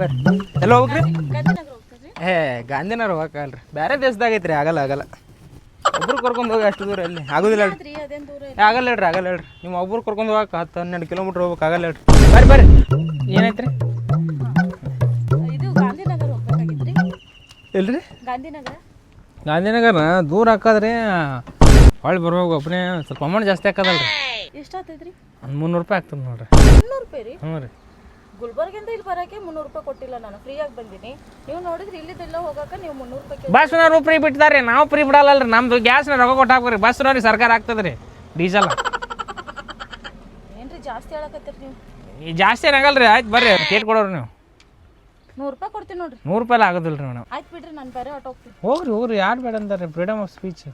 ಬರ್ರಿ. ಎಲ್ಲ ಹೋಗ್ರಿ? ಏ ಗಾಂಧಿನಗರ ಹೋಗಕ್ಕಲ್ರಿ. ಬೇರೆ ದೇಶದಾಗ ಐತ್ರಿ ಆಗಲ್ಲ ಆಗಲ್ಲ. ಒಬ್ರು ಕರ್ಕೊಂಡು ಹೋಗಿ ಅಷ್ಟು ದೂರ ಅಲ್ಲಿ ಆಗೋದಿಲ್ಲ ಹೇಳ್ರಿ. ಆಗಲ್ಲ ಹೇಳ್ರಿ ಆಗಲ್ಲ ಹೇಳ್ರಿ. ನೀವು ಒಬ್ರು ಕರ್ಕೊಂಡು ಹೋಗಕ್ಕೆ ಹತ್ತು ಹನ್ನೆರಡು ಕಿಲೋಮೀಟ್ರ್ ಹೋಗ್ಬೇಕು ಆಗಲ್ಲ ಹೇಳ್ರಿ. ಬರ್ರಿ ಬರ್ರಿ. ಏನೈತ್ರಿ? ಇದು ಗಾಂಧಿನಗರ ಇಲ್ರಿ ದೂರ ಹಾಕದ್ರಿ ಹೊಳ್ಳಿ ಬರ್ಬೇಕು ಒಬ್ಬನೇ ಸ್ವಲ್ಪ ಅಮೌಂಟ್ ಜಾಸ್ತಿ ಹಾಕದಲ್ರಿ. ಎಷ್ಟಾತೈತ್ರಿ ಒಂದು ಮುನ್ನೂರು ರೂಪಾಯಿ ಆಗ್ತದೆ ನೋಡ್ರಿ. ಹ್ಞೂ ರೀ. ಗುಲ್ಬರ್ಗಿಂದ ಇಲ್ಲಿ ಬರೋಕ್ಕೆ ಮುನ್ನೂರು ರೂಪಾಯಿ ಕೊಟ್ಟಿಲ್ಲ ನಾನು. ಫ್ರೀಯಾಗಿ ಬಂದೀನಿ. ನೀವು ನೋಡಿದ್ರೆ ಇಲ್ಲಿದ್ದೆಲ್ಲ ಹೋಗಕ್ಕೆ ನೀವು ಮುನ್ನೂರು ರೂಪಾಯಿ ಬಸ್ನವ್ರು ಫ್ರೀ ಬಿಟ್ಟಿದ್ದಾರೆ. ನಾವು ಫ್ರೀ ಬಿಡಲ್ಲ ನಮ್ದು ಗ್ಯಾಸ್ನ ರೊಕ್ಕ ಕೊಟ್ಟು ಬಸ್ ಬಸ್ನವ್ರಿಗೆ ಸರ್ಕಾರ ಆಗ್ತದ್ರಿ. ಡೀಸೆಲ್. ಏನ್ರಿ ಜಾಸ್ತಿ ಹೇಳಕತ್ತೀರಿ ನೀವು? ಈ ಜಾಸ್ತಿ ಏನಾಗಲ್ರಿ ಆಯ್ತು ಬರ್ರಿ. ಕೇಟ್ ಕೊಡೋರು ನೀವು. ನೂರು ರೂಪಾಯಿ ಕೊಡ್ತೀನಿ ನೋಡ್ರಿ. ನೂರು ರೂಪಾಯಿ ಆಗೋದಿಲ್ಲ ರೀ ಮೇಡಮ್ ಆಯ್ತು ಬಿಡ್ರಿ ನಾನು ಬೇರೆ ಆಟೋ ಹೋಗ್ತೀನಿ. ಹೋಗ್ರಿ ಹೋಗ್ರಿ. ಯಾರು ಬೇಡ ಅಂತಾರೆ ಫ್ರೀಡಮ್ ಆಫ್ ಸ್ಪೀಚ್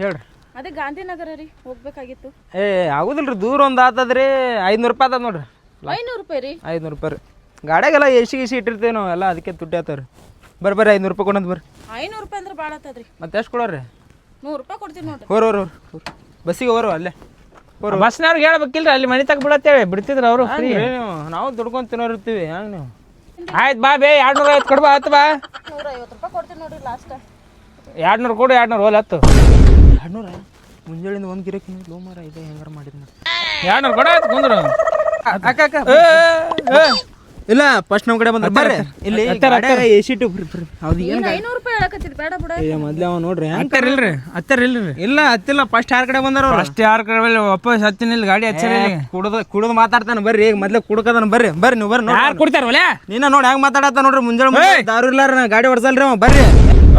ಹೇಳ್ರಿ. ಅದೇ ಗಾಂಧಿನಗರ ರೀ ಹೋಗ್ಬೇಕಾಗಿತ್ತು. ಏ ಆಗುದಿಲ್ಲ ರೀ ದೂರ ಒಂದು ಆತದ್ರಿ. ಐದುನೂರು ರೂಪಾಯಿ ಆತದ ನೋಡ್ರಿ. ಐನೂರು ರೂಪಾಯಿ ರೀ. ಐದುನೂರು ರೂಪಾಯಿ ರೀ. ಗಾಡ್ಯಾಗೆಲ್ಲ ಎಸಿ ಗಿಸಿ ಇಟ್ಟಿರ್ತೇವೆ ನಾವು ಎಲ್ಲ ಅದಕ್ಕೆ ದುಡ್ಡು ಆತಾರ ಬರ್ರಿ ಬರ್ರಿ ಐದುನೂರು ರೂಪಾಯಿ ಕೊಡಂತ ಬರ್ರಿ. ಐನೂರು ರೂಪಾಯಿ ಅಂದ್ರೆ ಭಾಳ ಆತದ್ರಿ. ಮತ್ತೆ ಎಷ್ಟು ಕೊಡೋರಿ ನೂರು ರೂಪಾಯಿ ಕೊಡ್ತೀನಿ ನೋಡ್ರಿ. ಹೋರ್ ಹೋರ್ ಹೋರ್. ಬಸ್ಸಿಗೆ ಹೋರು ಅಲ್ಲೇ ಬಸ್ನವ್ರಿಗೆ ಹೇಳ್ಬೇಕಿಲ್ರಿ ಅಲ್ಲಿ ಮನೆ ತಗ ಬಿಡತ್ತೇವೆ ಬಿಡ್ತಿದ್ರು ಅವರು ಫ್ರೀ ನಾವು. ತಿನ್ನೋರು ಇರ್ತೀವಿ ಹಂಗೆ ನೀವು. ಆಯ್ತು ಬಾ ಬೇ ಎರಡು ನೂರ ಐವತ್ತು ಕೊಡ್ಬಾ ಹತ್ತು ಬಾ. ನೂರ ಐವತ್ತು ರೂಪಾಯಿ ಕೊಡ್ತೀನಿ ನೋಡ್ರಿ ಲಾಸ್ಟ್ ಎರಡು ನೂರು ಕೊಡು ಎರಡು ನೂರು ಹೋಲ್ ಹತ್ತು. ಎರಡು ನೂರ ಮುಂಜಾನೆಯಿಂದ ಒಂದು ಗಿರಕ್ಕೆ ಲೋ ಮಾರ ಇದೆ ಹೆಂಗಾರ ಮಾಡಿದ್ನ? ಎರಡು ನೂರು ಕೊಡ ಆಯ್ತು ಕುಂದ್ರು. ಇಲ್ಲ ಫಸ್ಟ್ ನಮ್ ಕಡೆ ಬಂದ್ರೆ ಬರ್ರಿ. ಇಲ್ಲಿ ಎ ಸಿ ಟು ಹೌದು ಏನು ನೀನು ಐನೂರು ರೂಪಾಯಿ ಹೇಳಕತ್ತಿದ್ ಬೇಡ ಬಿಡ. ಮೊದ್ಲ ಅವ ನೋಡ್ರಿ. ಹತ್ತಾರ ಇಲ್ರಿ ಹತ್ತಾರ ಇಲ್ರಿ. ಇಲ್ಲ ಹತ್ತಿಲ್ಲ ಫಸ್ಟ್ ಯಾರ ಕಡೆ ಬಂದಾರ ಫಸ್ಟ್ ಯಾರ ಕಡೆ ವಾಪಸ್ ಹತ್ತಿನಿಲ್ಲ ಗಾಡಿ ಹಚ್ಚಾರ ಕುಡ್ದ ಕುಡ್ದು ಮಾತಾಡ್ತಾನ ಬರ್ರಿ. ಈಗ ಮೊದ್ಲೇ ಕುಡ್ಕದಾನ ಬರ್ರಿ. ಬರ್ರಿ ನೀವು ಬರ್ರಿ ಯಾರು ಕುಡ್ತಾರ ನೀನ ನೋಡಿ ಹೆಂಗ್ ಮಾತಾಡತ್ತ ನೋಡ್ರಿ. ಮುಂಜಾನೆ ದಾರು ಇಲ್ಲಾರ ನಾ ಗಾಡಿ ಹೊಡ್ಸಲ್ರಿ ಅವ ಬರ್ರಿ.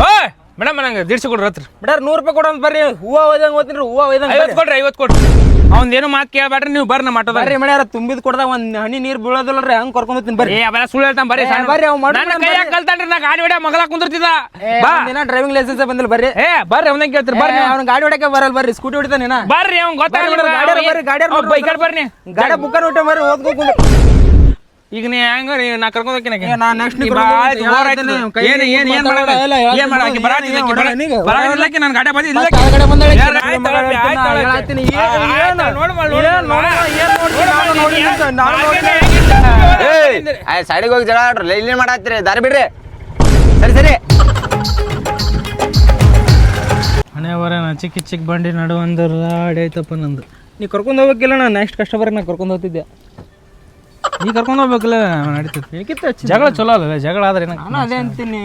ಓಯ್! ಮೇಡಮ್ ನಂಗೆ ದಿಡ್ಸಿ ಕೊಡ್ರಿ ಹತ್ರ. ಮೇಡಮ್ ನೂರು ರೂಪಾಯಿ ಕೊಡೋಣ ಬರ್ರಿ. ಹೂವ ಒಯ್ದಂಗೆ ಓದ್ತೀನಿ ಹೂವ ಒಯ್ದಂಗೆ ಐವತ್ತು ಕೊಡ್ರಿ ಐವತ್ತು ಕೊಡ್ರಿ. ಅವ್ನ ಮಾತು ಕೇಳ್ಬೇಡ್ರಿ ನೀವು ಬರ್ರಿ ನಮ್ಮ ಆಟೋದ ಬರ್ರಿ ಮೇಡ್ಯಾರ ತುಂಬಿದ್ ಕೊಡ್ದ ಒಂದ್ ಹನಿ ನೀರ್ ಬೀಳೋದಿಲ್ಲ ಹಂಗ್ ಕರ್ಕೊಂಡ್ ಹೋಗ್ತೀನಿ ಬರ್ರಿ. ಅವೆಲ್ಲ ಸುಳ್ಳು ಹೇಳ್ತಾನೆ ಬರ್ರಿ ಬರ್ರಿ ಅವ್ ನನ್ನ ಕೈಯಾಗ ಕಲ್ತಾನ್ರಿ ನಾ ಗಾಡಿ ಹೊಡೆ ಮಗಳ ಕುಂದಿರ್ತಿದ್ದ. ಬಾ. ದಿನ ಡ್ರೈವಿಂಗ್ ಲೈಸೆನ್ಸ್ ಬಂದಿಲ್ಲ ಬರ್ರಿ. ಏ ಬರ್ರಿ ಅವನ ಕೇಳ್ತೀರಿ ಬರ್ರಿ. ಅವ್ನ ಗಾಡಿ ಹೊಡಕ್ಕೆ ಬರಲ್ಲ ಬರ್ರಿ ಸ್ಕೂಟಿ ಹೊಡಿತಾನೆ ಬರ್ರಿ ಅವ್ನ್ ಗೊತ್ತಾಗಲ್ಲ ಗಾಡಿ ಗಾಡಿ ಬೈಕ್ ಬರ್ರಿ. ಗಾಡಿ ಬುಕ್ಕ ನೋಟ ಬರ್ರಿ ಓದ್ಕೊಂಡು ಈಗ ನೀ ಹೆಂಗ ನಾ ಕರ್ಕೊಂಡ್ ಹೋಗ್ತೀನಿ ನಾ ನೆಕ್ಸ್ಟ್ ಏನು ಏನು ಏನು ಮಾಡೋಣ ಏನು ಮಾಡಕ್ಕೆ ಬರಾಕಿಲ್ಲಕ್ಕೆ ನಾನು? ಗಾಡಿ ಬಂದಿ ಇಲ್ಲ ಆಯ್ ಸೈಡಿಗೆ ಹೋಗಿ ಜಗಳ ಆಡ್ರಿ. ಇಲ್ಲಿ ಮಾಡತ್ತೀರಿ? ದಾರಿ ಬಿಡ್ರಿ. ಸರಿ ಸರಿ. ಮನೆ ಬರ ಚಿಕ್ಕ ಚಿಕ್ಕ ಬಂಡಿ ನಡು ಒಂದು ರಾಡಿ ಐತಪ್ಪ ನಂದು. ನೀ ಕರ್ಕೊಂಡು ಹೋಗ್ಬೇಕಿಲ್ಲ ನಾ? ನೆಕ್ಸ್ಟ್ ಕಸ್ಟಮರ್ ನಾ ಕರ್ಕೊಂಡ್ ಹೋಗ್ತಿದ್ದೆ ನೀ ಕರ್ಕೊಂಡು ಹೋಗ್ಬೇಕಲ್ಲ ನಡೀತದೆ ಜಗಳ ಚಲೋ ಅಲ್ಲ ಜಗಳ ಆದ್ರೆ ಅದೇ ಅಂತೀನಿ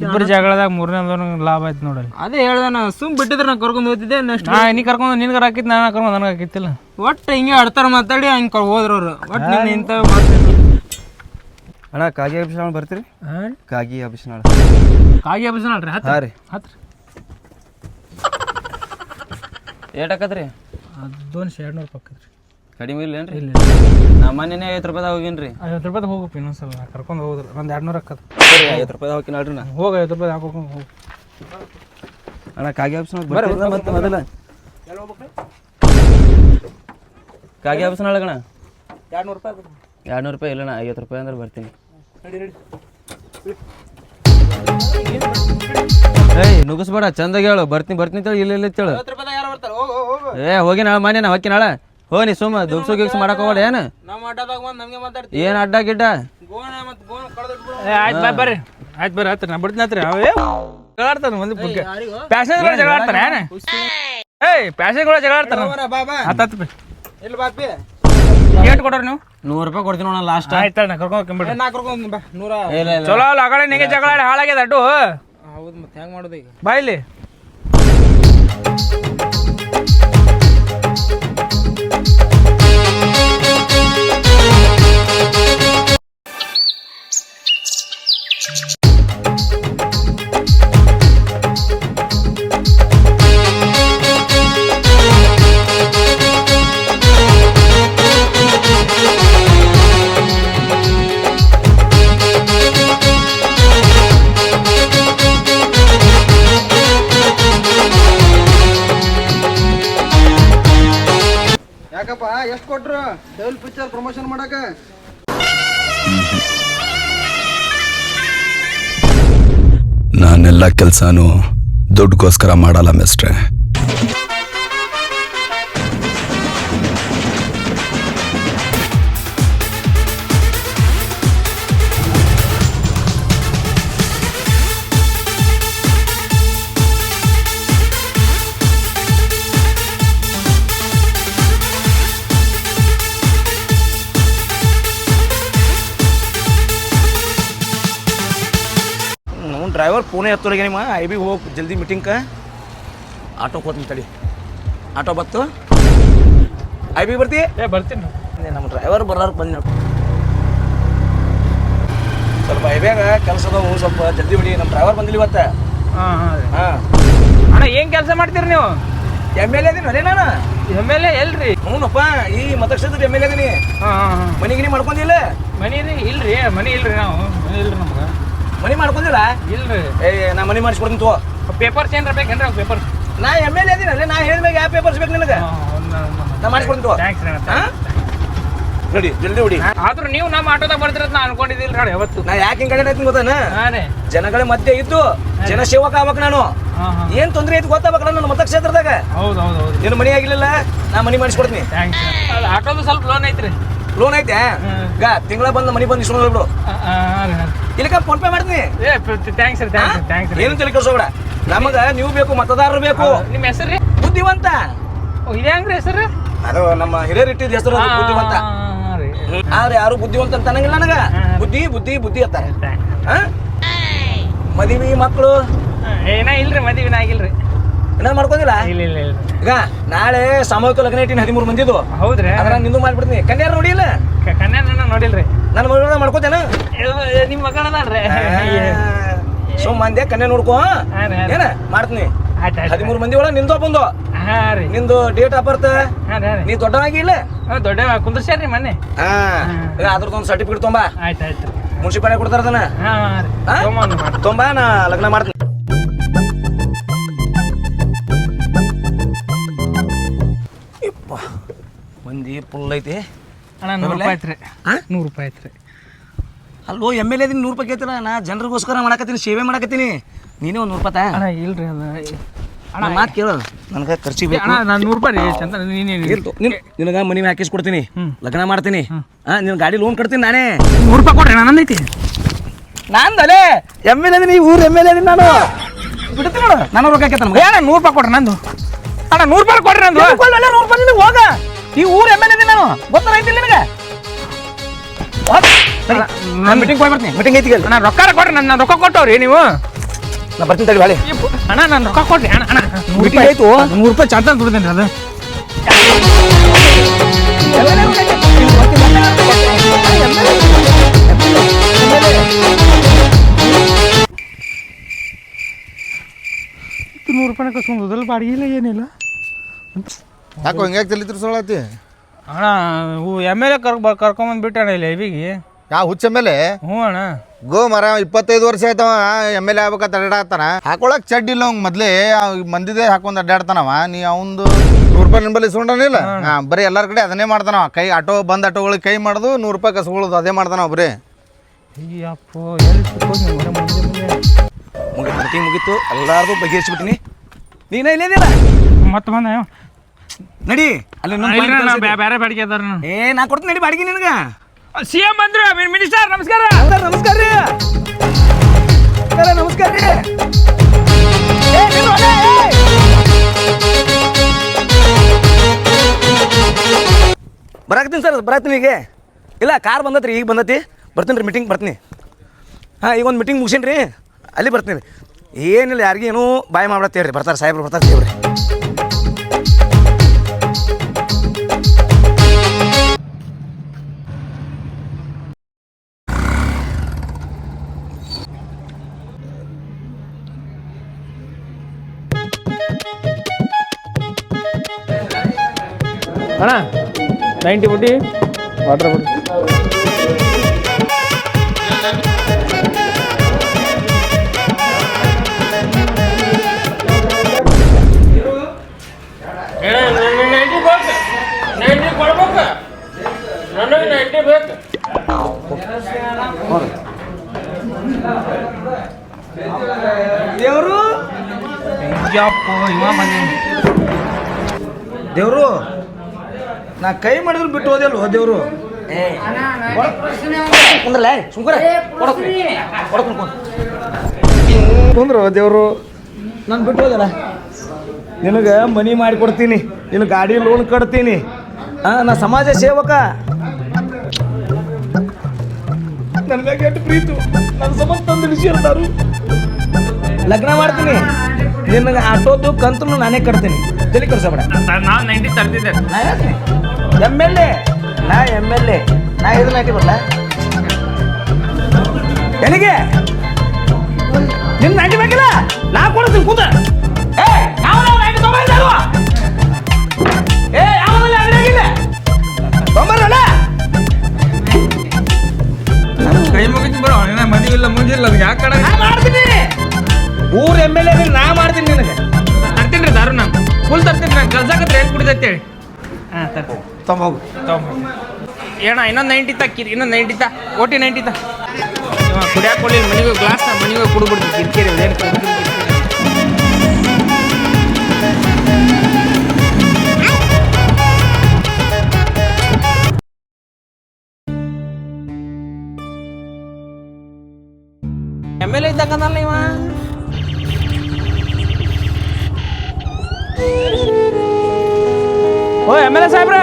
ಇಬ್ಬರು ಜಗಳದಾಗ ಮೂರನೇ ಲಾಭ ಆಯ್ತು ನೋಡಿ ಅದೇ ಹೇಳ್ದೆ ನಾ ಸುಮ್ ಬಿಟ್ಟಿದ್ರೆ ನಾ ಕರ್ಕೊಂಡು ಹೋಗ್ತಿದ್ದೆ ನೆಕ್ಸ್ಟ್ ನೀ ಕರ್ಕೊಂಡು ನಿನ್ಗೆ ಹಾಕಿತ್ತು ನಾನು ಕರ್ಕೊಂಡು ನನಗೆ ಹಾಕಿತ್ತಿಲ್ಲ. ಒಟ್ಟು ಹಿಂಗೆ ಆಡ್ತಾರ ಮಾತಾಡಿ ಹಂಗೆ ಹೋದ್ರವ್ರು ಒಟ್ಟು ನೀನು ಇಂಥ ಅಣ್ಣ ಕಾಗಿ ಅಭಿಷೇಕ ಬರ್ತೀರಿ? ಕಾಗಿ ಅಭಿಷೇಕ ಕಾಗಿ ಅಭಿಷೇಕ ರೀ ಹಾಂ ರೀ. ಹತ್ತು ಏಟ್ ಹಾಕತ್ರಿ ಅದೊಂದು ಎರಡು ನೂರು ರೂಪಾಯಿ ಕಡಿಮೆ ಇಲ್ಲೇನ್ರಿ ಇಲ್ಲ. ನಾ ಮೊನ್ನೆ ಐವತ್ತು ರೂಪಾಯಿ ಹೋಗಿನ್ರಿ. ಐವತ್ತು ರೂಪಾಯಿ ಹೋಗುಪ್ಪ ಇನ್ನೊಂದ್ಸಲ. ನಾ ಕರ್ಕೊಂಡು ಹೋಗುದಿಲ್ಲ. ಒಂದು ಎರಡು ನೂರು ಅಕ್ಕದ. ಸರಿ ಐವತ್ತು ರೂಪಾಯಿ ಹೋಗಿ ನೋಡ್ರಿ ನಾ. ಹೋಗಿ ಐವತ್ತು ರೂಪಾಯಿ ಹಾಕೋ ಹೋಗಿ. ಅಣ್ಣ ಕಾಗಿ ಆಫೀಸ್ ಬರ್ತೀರಿ? ಮತ್ತೆ ಮೊದಲ. ಕಾಗಿ ಆಫೀಸ್ ಅಣ್ಣ ಎರಡು ನೂರು ರೂಪಾಯಿ ಎರಡು ನೂರು ರೂಪಾಯಿ ಇಲ್ಲಣ್ಣ ಐವತ್ತು ರೂಪಾಯಿ ಅಂದ್ರೆ ಬರ್ತೀನಿ. ಏಯ್ ನುಗ್ಗಿಸ್ಬೇಡ ಚಂದಾಗಿ ಹೇಳು. ಬರ್ತೀನಿ ಬರ್ತೀನಿ ಅಂತೇಳಿ ಇಲ್ಲ ಇಲ್ಲ ಅಂತೇಳು. ಐವತ್ತು ರೂಪಾಯಿ ಯಾರು ಬರ್ತಾರೆ. ಹೋಗು ಹೋಗು ಏ ಹೋಗಿ ನಾಳೆ ಮನೆ ನಾ ಹೊಕ್ಕಿ ನಾಳೆ. ಹೋ ನೀ ಸುಮ್ಮ ದುಗ್ಸು ಗಿಗ್ಸು ಮಾಡಕ್ ಹೋಗ್ಬೇಡ ಏನು? ನಮ್ಮ ಅಡ್ಡದಾಗ ಬಂದು ನಮಗೆ ಮಾತಾಡ್ತೀವಿ ಏನು ಅಡ್ಡ ಗಿಡ್ಡ? ಗೋಣ ಮತ್ತು ಗೋಣ ಕಳೆದು ಆಯ್ತು ಬಾ ಬರ್ರಿ. ಆಯ್ತು ಬರ್ರಿ ಹತ್ತಿರ ನಾ ಬಿಡ್ತೀನಿ ಹತ್ತಿರ ಅವೇ ಜಗಳಾಡ್ತಾನೆ ಮಂದಿ ಬಗ್ಗೆ ಪ್ಯಾಸೆಂಜರ್ಗಳು ಜಗಳಾಡ್ತಾನೆ ಏನು? ಏಯ್ ಪ್ಯಾಸೆಂಜರ್ಗಳು ಜಗಳಾಡ್ತಾನೆ ಹತ್ತು ಬಿ ಇಲ್ಲ ಬಾಪಿ ಏಟ್ ಕೊಡೋರು ನೀವು? ನೂರು ರೂಪಾಯಿ ಕೊಡ್ತೀನಿ ನೋಡ ಲಾಸ್ಟ್ ಆಯ್ತು ನಾ ಕರ್ಕೊಂಡು ಹೋಗ್ಕೊಂಬಿಡ್ರಿ ನಾ ಕರ್ಕೊಂಡು ಬಾ. ನೂರ ಇಲ್ಲ ಇಲ್ಲ. ಚಲೋ ಅಲ್ಲ ಆಗಲೇ ನಿಂಗೆ ಜಗಳಾಡಿ ಹಾಳಾಗ್ಯದ ಅಡ್ಡು. ಹೌದು ಮತ್ತೆ ಹೆಂಗೆ ಮಾಡೋದು ಈಗ? ಬಾ ಎಷ್ಟು ಕೊಟ್ರು ಡಬಲ್ ಪಿಕ್ಚರ್ ಪ್ರಮೋಷನ್ ಮಾಡಕ ನಾನೆಲ್ಲ ಕೆಲಸನೂ ದುಡ್ಡುಗೋಸ್ಕರ ಮಾಡಲ್ಲ ಮಿಸ್ಟ್ರೆ ಡ್ರೈವರ್ ಫೋನೇ ಹತ್ತೋರಿಗೆ ನಿಮ್ಮ ಐ ಬಿ ಹೋಗಿ ಜಲ್ದಿ ಮೀಟಿಂಗ್ಕ ಆಟೋ ಹೋಗ್ತೀನಿ ತಡಿ. ಆಟೋ ಬತ್ತು. ಐ ಬಿ ಬರ್ತಿ? ಏ ಬರ್ತೀನಿ ನಮ್ಮ ಡ್ರೈವರ್ ಬರೋರು ಬಂದು ಸ್ವಲ್ಪ ಐಬ್ಯಾಗ ಕೆಲಸ ಅದಾವು ಸ್ವಲ್ಪ ಜಲ್ದಿ ಬಿಡಿ. ನಮ್ಮ ಡ್ರೈವರ್ ಬಂದಿಲ್ಲ ಇವತ್ತು. ಹಾಂ ಹಾಂ ಅಣ್ಣ ಏನು ಕೆಲಸ ಮಾಡ್ತೀರಿ ನೀವು? ಎಂ ಎಲ್ ಎ ಅದೇ ನಾನು. ಎಂ ಎಲ್ ಎ ಎಲ್ರಿ? ಹ್ಞೂನಪ್ಪ ಈ ಮತಕ್ಷೇತ್ರದ ಎಂ ಎಲ್ ಎ ಹಾಂ ಹಾಂ ಹಾಂ. ಮನೆಗಿನಿ ಮಾಡ್ಕೊಂಡಿಲ್ಲ? ಮನಿ ರೀ ಇಲ್ರಿ ಮನಿ ಇಲ್ರಿ ನಾವು. ಮನಿ ಇಲ್ರಿ ನಮ್ಗೆ. ಮನಿ ಮಾಡ್ಕೊಂಡಿಲ್ಲ? ಇಲ್ರಿ. ಏ ನಾ ಮನಿ ಮಾಡಿಸ್ಕೊಡ್ತೀನಿ ತೋ ಪೇಪರ್ಸ್ ಏನ್ರ ಬೇಕೇನ್ರಿ ಪೇಪರ್ ನಾ ಎಂ ಎಲ್ ಎದಿನ ಅಲ್ಲೇ ನಾ ಹೇಳಿದ್ಮೇಲೆ ಯಾವ ಪೇಪರ್ಸ್ ಬೇಕು ನಿನಗೆ? ನಾ ಮಾಡಿಸ್ಕೊಡ್ತೀನಿ ತೋ ಥ್ಯಾಂಕ್ಸ್ ರೀ ನೋಡಿ ಜಲ್ದಿ ಹೊಡಿ. ಆದ್ರೂ ನೀವು ನಮ್ಮ ಆಟೋದಾಗ ಬರ್ತಿರತ್ ನಾ ಅನ್ಕೊಂಡಿದ್ದಿಲ್ಲ ನೋಡಿ ಯಾವತ್ತು. ನಾ ಯಾಕೆ ಹಿಂಗೆ ಕಡೆ ಗೊತ್ತಾನ? ಹಾಂ ರೀ. ಜನಗಳ ಮಧ್ಯೆ ಇದ್ದು ಜನಸೇವಕ ಆಗ್ಬೇಕು ನಾನು. ಏನ್ ತೊಂದ್ರೆ ಐತಿ ಗೊತ್ತಾಗ ನನ್ನ ಮತಕ್ಷೇತ್ರದಾಗ? ನಿನ್ನ ಮನಿ ಆಗಿಲ್ಲ ನಾ ಮನಿ ಮಾಡಿಸ್ಕೊಡ್ತೀನಿ. ಆಟೋದು ಸ್ವಲ್ಪ ಲೋನ್ ಐತ್ರಿ. ಲೋನ್ ಐತೆ? ಈಗ ತಿಂಗಳ ಬಂದು ಮನಿ ಬಂದು ಇಸ್ಕೊಂಡು ಬಿಡು ಇಲ್ಲಿಕ ಫೋನ್ ಪೇ ಮಾಡ್ತೀನಿ. ಏ ಥ್ಯಾಂಕ್ಸ್ ಸರ್ ಥ್ಯಾಂಕ್ಸ್ ಥ್ಯಾಂಕ್ಸ್ ಏನು ತಲೆ ಕೆಲ್ಸೋಬೇಡ ನಮಗ ನೀವು ಬೇಕು ಮತದಾರರು ಬೇಕು. ನಿಮ್ಮ ಹೆಸರು ರೀ? ಬುದ್ಧಿವಂತ. ಓ ಇದೇ ಹೆಂಗ್ರಿ ಹೆಸರು ಅದು ನಮ್ಮ ಹಿರಿಯರ್ ಇಟ್ಟಿದ ಹೆಸರು ಬುದ್ಧಿವಂತ. ಆದ್ರೆ ಯಾರು ಬುದ್ಧಿವಂತ ಅಂತ ಅನ್ನಂಗಿಲ್ಲ ನನಗ. ಬುದ್ಧಿ ಬುದ್ಧಿ ಬುದ್ಧಿ ಅಂತಾರೆ. ಮದಿವಿ ಮಕ್ಕಳು ಏನ ಇಲ್ರಿ ಮದುವೆ ಆಗಿಲ್ರಿ. ಏನ ಮಾಡ್ಕೊಂಡಿಲ್ಲ? ಇಲ್ಲ ಇಲ್ಲ ಇಲ್ಲ. ಈಗ ನಾಳೆ ಸಾಮೂಹಿಕ ಲಗ್ನ ಇಟ್ಟಿನ ಹದಿಮೂರು ಮಂದಿದು. ಹೌದ್ರಿ. ಅದ್ರ ನಿಂದು ಮಾಡ್ಬಿಡ್ತೀನಿ. ಕನ್ಯಾರ ನೋಡಿಲ್ಲ? ಕನ್ಯಾರ ನೋಡಿಲ್ರಿ. ನನ್ನ ಮಗಳ ಮಾಡ್ಕೋತೇನ? ನಿಮ್ಮ ಮಗಳನ್ನ ಸೊ ಮಂದಿ ಕನ್ನೆ ಕನ್ಯಾ ನೋಡ್ಕೋ ಏನ? ಮಾಡ್ತೀನಿ. ಹದಿಮೂರು ಮಂದಿ ಒಳಗೆ ನಿಂದು ಬಂದು ನಿಂದು ಡೇಟ್ ಆಫ್ ಬರ್ತ ನೀ ದೊಡ್ಡವಾಗಿ ಇಲ್ಲ? ದೊಡ್ಡ ಕುಂದ್ರಸ್ಯಾರ್ರಿ ಮೊನ್ನೆ. ಹಾ. ಅದ್ರದ್ದೊಂದು ಸರ್ಟಿಫಿಕೇಟ್ ತುಂಬಾ. ಆಯ್ತು ಆಯ್ತು ರೀ ಮುನ್ಸಿಪಾಲಿಟಿ ಕೊಡ್ತಾರ ಅದನ್ನ? ಹಾಂ ಹಾಂ ರೀ. ಹಾ? ತೊಗೊಂಬಂದು ಮಾಡಿ ತೊಂಬ ನಾ ಲಗ್ನ ಮಾಡ್ತೀನಿ. ಮಂದಿ ಫುಲ್ ಐತಿ. ಅಣ್ಣ ನೂರು ರೂಪಾಯಿ ಆಯ್ತು ರೀ ಹಾ? ನೂರು ರೂಪಾಯಿ ಆಯ್ತು ರೀ ಅಲ್ಲೋ ಎಂ ಎಲ್ ಎದಿನ ನೂರು ರೂಪಾಯಿ ಕೇಳ್ತೀರ? ನಾ ಜನರಿಗೋಸ್ಕರ ಮಾಡಕತ್ತೀನಿ ಸೇವೆ ಮಾಡಕತ್ತೀನಿ. ನೀನೇ ಒಂದು ನೂರು ರೂಪಾಯಿ ಅಣ್ಣ ಇಲ್ರಿ ಅದು ಅಣ್ಣ ಮಾತು ಕೇಳು. ನನಗೆ ಖರ್ಚಿಗೆ ಬೇಕು ಅಣ್ಣ ನಾನು ನೂರು ರೂಪಾಯಿ ರೀ ಚಂದ ನೀನು ನಿನಗೆ ಮನಿ ಹಾಕಿಸ್ಕೊಡ್ತೀನಿ ಲಗ್ನ ಮಾಡ್ತೀನಿ. ಹಾಂ ನಿನ್ನ ಗಾಡಿ ಲೋನ್ ಕಟ್ತೀನಿ ನಾನೇ. ನೂರು ರೂಪಾಯಿ ಕೊಡ್ರಿ ನಂದೈತಿ. ನಾಂದಲೇ? ಎಂ ಎಲ್ ಎದಿನಿ ಊರು ಎಂ ಎಲ್ ಎದಿನಿ ನಾನು. ಬಿಡ್ತೀನಿ ನೋಡು. ನಾನು ರೊಕ್ಕ ನಮ್ಗೆ ನೂರು ರೂಪಾಯಿ ಕೊಡ್ರಿ ನಂದು. ಅಣ್ಣ ನೂರು ರೂಪಾಯಿ ಕೊಡ್ರಿ ನಂದು. ನೂರು ರೂಪಾಯಿ ಹೋಗ. ಈ ಊರ ಎಂ ಎಲ್ ನಾನು. ನಾನು ಐತಿ ನಿನಗೆ? ನಾನು ಮೀಟಿಂಗ್ ಹೋಗಿ ಬರ್ತೀನಿ. ಮೀಟಿಂಗ್ ಐತಿ ಅಣ್ಣ ರೊಕ್ಕ ಕೊಡ್ರಿ ನನ್ನ ರೊಕ್ಕ ಕೊಟ್ಟವ್ರಿ ನೀವು? ನಾ ಬರ್ತೀನಿ ತಡಿ ಬಾಳಿ. ಅಣ್ಣ ನಾನು ರೊಕ್ಕ ಕೊಡ್ರಿ ಅಣ್ಣ ಅಣ್ಣ ರೂಪಾಯಿ ಆಯ್ತು? ನೂರು ರೂಪಾಯಿ ಚಾರ್ಜ್ ಅಂತ ಬಿಡ್ತೇನೆ ಅದು ನೂರು ರೂಪಾಯಿ ಕಸ್ಕೊಂಡು ಹೋದಲ್ಲ ಬಾಡಿಗೆ ಇಲ್ಲ ಏನಿಲ್ಲ. ಯಾಕೋ ಹಿಂಗ್ಯಾಕೆ ತಲೆ ತಿರ್ಸೋಳತಿ ಅಣ್ಣ ಎಂ ಎಲ್ ಎ ಕರ್ ಕರ್ಕೊಂಬಂದು ಬಿಟ್ಟಣ ಇಲ್ಲಿ ಇವಿಗೆ ಯಾವ ಹುಚ್ಚ ಮೇಲೆ ಹ್ಞೂ ಅಣ್ಣ. ಗೋ ಮರ ಇಪ್ಪತ್ತೈದು ವರ್ಷ ಆಯ್ತವ ಎಂ ಎಲ್ ಎ ಆಗ್ಬೇಕಂತ ಅಡ್ಡಾಡ್ತಾನ. ಹಾಕೊಳಕ್ ಚಡ್ಡಿ ಇಲ್ಲ ಅವ್ನ್ ಮೊದ್ಲೇ ಆ ಮಂದಿದೆ ಹಾಕೊಂಡ್ ಅಡ್ಡಾಡ್ತಾನವ. ನೀ ಅವಂದು ನೂರು ರೂಪಾಯಿ ನಿಂಬಲ್ಲಿ ಇಸ್ಕೊಂಡನಿಲ್ಲ ಹಾ ಬರೀ ಎಲ್ಲಾರ ಕಡೆ ಅದನ್ನೇ ಮಾಡ್ತಾನವ. ಕೈ ಆಟೋ ಬಂದ್ ಆಟೋಗಳಿಗೆ ಕೈ ಮಾಡೋದು ನೂರು ರೂಪಾಯಿ ಕಸ್ಕೊಳ್ಳೋದು ಅದೇ ಮಾಡ್ತಾನವ ಬರೀ ಅಯ್ಯಪ್ಪ ಎಲ್ಲಿ ಸಿಕ್ಕೋದು ನೀವು ಮನೆ ಮುಂದೆ ಮುಂದೆ. ಮುಗಿತು ಮೀಟಿಂಗ್ ಮುಗೀತು. ಎಲ್ಲಾರ್ದು ಬಗೆಹರಿಸ್ಬಿಟ್ಟಿನಿ. ನೀನ ಇಲ್ಲೇದಿಲ್ಲ ಮತ್ತೆ ಬಂದ. ನಡಿ. ಅಲ್ಲಿ. ಬೇರೆ ಬಾಡಿಗೆ ಅದಾರ ಏ ನಾ ಕೊಡ್ತೀನಿ ನಡಿ ಬಾಡಿಗೆ ನಿನಗೆ. ಸಿ ಎಂ ಬಂದ್ರು ಮಿನಿಸ್ಟರ್ ನಮಸ್ಕಾರ. ಸರ್ ನಮಸ್ಕಾರ ರೀ. ಸರ್ ನಮಸ್ಕಾರ ರೀ. ಬರಾಕತ್ತೀನಿ ಸರ್ ಬರಾತೀನಿ ಈಗ. ಇಲ್ಲ ಕಾರ್ ಬಂದತ್ರಿ ಈಗ ಬಂದತಿ. ಬರ್ತೀನಿ ರೀ ಮೀಟಿಂಗ್ ಬರ್ತೀನಿ. ಹಾಂ ಈಗ ಒಂದು ಮೀಟಿಂಗ್ ಮುಗಿಸೀನಿ ರೀ ಅಲ್ಲಿ ಬರ್ತೀನಿ ರೀ. ಏನಿಲ್ಲ ಯಾರಿಗೇನು ಬಾಯ್ ಮಾಡ್ಬತ್ತೇವೆ ರೀ ಬರ್ತಾರೆ ಸಾಹೇಬ್ರು ಬರ್ತಾರೆ ದೇವ್ರಿ ಅಣ್ಣ ನೈಂಟಿ ಬುಟ್ಟಿ? ವಾಟರ್ ಬುಟ್ಟಿ ದೇವರು? ಯಪ್ಪ ಇವ ಬಂದ ದೇವ್ರು? ನಾ ಕೈ ಮಾಡಿದ್ರು ಬಿಟ್ಟು ಹೋದೆಲ್ವ ದೇವ್ರು? ಕುಂದ್ರಲ್ಲ ಸುಮ್ಕರ. ಕುಂದ್ರು ದೇವ್ರು. ನಾನು ಬಿಟ್ಟು ಹೋದಲ್ಲ ನಿನಗೆ ಮನಿ ಮಾಡಿಕೊಡ್ತೀನಿ ನಿನ್ನ ಗಾಡಿ ಲೋನ್ ಕಟ್ತೀನಿ. ಹಾಂ ನಾ ಸಮಾಜ ಸೇವಕ. ನನ್ನ ಮ್ಯಾಗ ಎಷ್ಟು ಪ್ರೀತು. ನನ್ನ ತಂದು ಲಗ್ನ ಮಾಡ್ತೀನಿ. ನಿನ್ನ ಆಟೋದು ಕಂತು ನಾನೇ ಕಟ್ತೀನಿ. ತಲೆ ಕಳ್ಸಬೇಡ ನಾನು ನೈಂಟಿ ತರ್ತಿದ್ದೆ ನಾ ಹೇಳ್ತೀನಿ ಎಂ ಎಲ್ ಎ ನಾ ಎಂ ಎಲ್ ತೊಂಬೋಗು ಏಣ ಇನ್ನೊಂದು ನೈಂಟಿ ತಕ್ಕಿರಿ ಇನ್ನೊಂದು ನೈಂಟಿ ತ? ಓಟಿ ನೈಂಟಿ ತ? ಕುಡಿಯಾಕ ಕೊಡಲಿಲ್ಲ ಮನೆಗೆ ಗ್ಲಾಸ್ ಮನೆಗೆ ಕುಡ್ಬಿಡ್ತೀವಿ ಕಿರಿಕಿರಿ ಎಂ ಎಲ್ ಎ ಇದ್ದಕ್ಕಂದಲ್ಲ ಇವ? ಓ, ಎಂ ಎಲ್ ಎ ಸಾಹೇಬ್ರ?